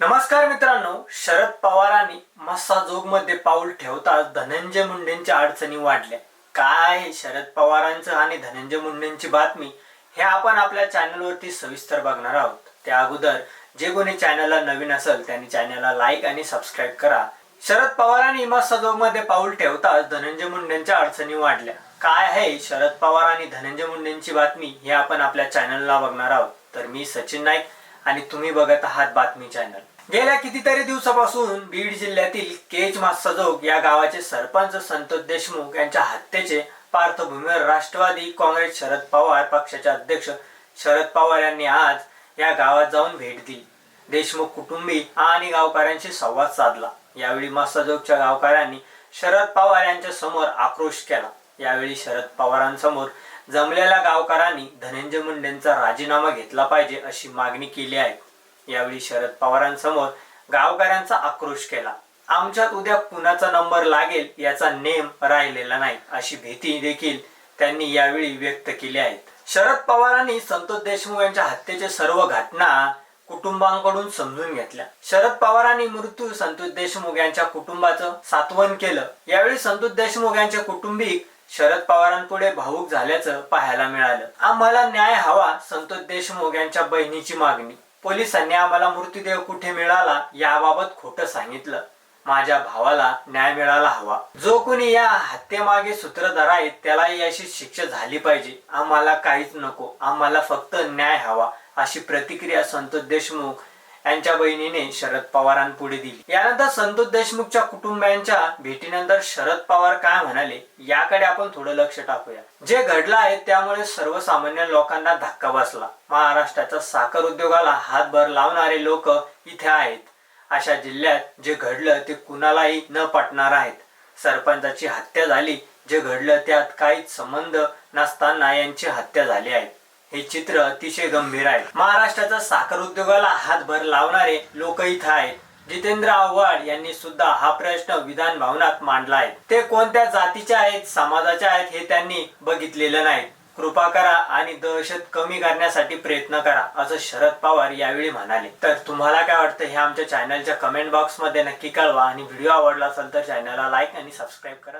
नमस्कार मित्रांनो शरद पवारांनी मस्सा मध्ये पाऊल ठेवताच धनंजय मुंडेंच्या अडचणी वाढल्या. काय आहे शरद पवारांचं आणि धनंजय मुंडेंची बातमी हे आपण आपल्या चॅनलवरती सविस्तर बघणार आहोत. त्या अगोदर जे कोणी चॅनलला नवीन असेल त्यांनी चॅनलला लाईक आणि सबस्क्राईब करा. शरद पवारांनी मस्सा मध्ये पाऊल ठेवताच धनंजय मुंडेंच्या अडचणी वाढल्या. काय आहे शरद पवार आणि धनंजय मुंडेंची बातमी हे आपण आपल्या चॅनलला बघणार आहोत. तर मी सचिन नाईक आणि तुम्ही बघत आहात बातमी चॅनल. गेल्या कितीतरी दिवसापासून बीड जिल्ह्यातील केज मासाजोग या गावाचे सरपंच संतोष देशमुख यांच्या हत्येचे पार्श्वभूमीवर राष्ट्रवादी काँग्रेस शरद पवार पक्षाचे अध्यक्ष शरद पवार यांनी आज या गावात जाऊन भेट दिली. देशमुख कुटुंबी आणि गावकऱ्यांशी संवाद साधला. यावेळी मासाजोगच्या गावकऱ्यांनी शरद पवार यांच्या समोर आक्रोश केला. यावेळी शरद पवारांसमोर जमलेल्या गावकरांनी धनंजय मुंडेंचा राजीनामा घेतला पाहिजे अशी मागणी केली आहे. यावेळी शरद पवारांसमोर गावकऱ्यांचा आक्रोश केला. आमच्यात उद्या कुणाचा नंबर लागेल याचा नेम राहिलेला नाही अशी भीती देखील त्यांनी यावेळी व्यक्त केली आहे. शरद पवारांनी संतोष देशमुख यांच्या हत्येच्या सर्व घटना कुटुंबांकडून समजून घेतल्या. शरद पवारांनी मृत्यू संतोष देशमुख यांच्या कुटुंबाचं सात्वन केलं. यावेळी संतोष देशमुख यांचे कुटुंबिक शरद पवारांपुढे भाऊक झाल्याचं पाहायला मिळालं. आम्हाला न्याय हवा संतोष देशमुख यांच्या बहिणीची मागणी. पोलिसांनी आम्हाला मृत्यूदेह कुठे मिळाला याबाबत खोटं सांगितलं. माझ्या भावाला न्याय मिळाला हवा. जो कोणी या हत्येमागे सूत्रधार आहेत त्यालाही अशी शिक्षा झाली पाहिजे. आम्हाला काहीच नको. आम्हाला फक्त न्याय हवा अशी प्रतिक्रिया संतोष देशमुख यांच्या बहिणीने शरद पवारांपुढे दिली. यानंतर संतोष देशमुखच्या कुटुंबियांच्या भेटीनंतर शरद पवार काय म्हणाले याकडे आपण थोडं लक्ष टाकूया. जे घडलं आहे त्यामुळे सर्वसामान्य लोकांना धक्का बसला. महाराष्ट्राच्या साखर उद्योगाला हातभार लावणारे लोक इथे आहेत. अशा जिल्ह्यात जे घडलं ते कुणालाही न पटणार आहेत. सरपंचाची हत्या झाली जे घडलं त्यात काहीच संबंध नसताना यांची हत्या झाली आहे. हे चित्र अतिशय गंभीर आहे. महाराष्ट्राच्या साखर उद्योगाला हातभर लावणारे लोक इथं आहेत. जितेंद्र आव्हाड यांनी सुद्धा हा प्रश्न विधान भवनात मांडला आहे. ते कोणत्या जातीचे आहेत समाजाचे आहेत हे त्यांनी बघितलेलं नाही. कृपा करा आणि दहशत कमी करण्यासाठी प्रयत्न करा असं शरद पवार यावेळी म्हणाले. तर तुम्हाला काय वाटतं हे आमच्या चॅनलच्या कमेंट बॉक्समध्ये नक्की कळवा आणि व्हिडिओ आवडला असेल तर चॅनलला लाईक आणि सबस्क्राईब करा.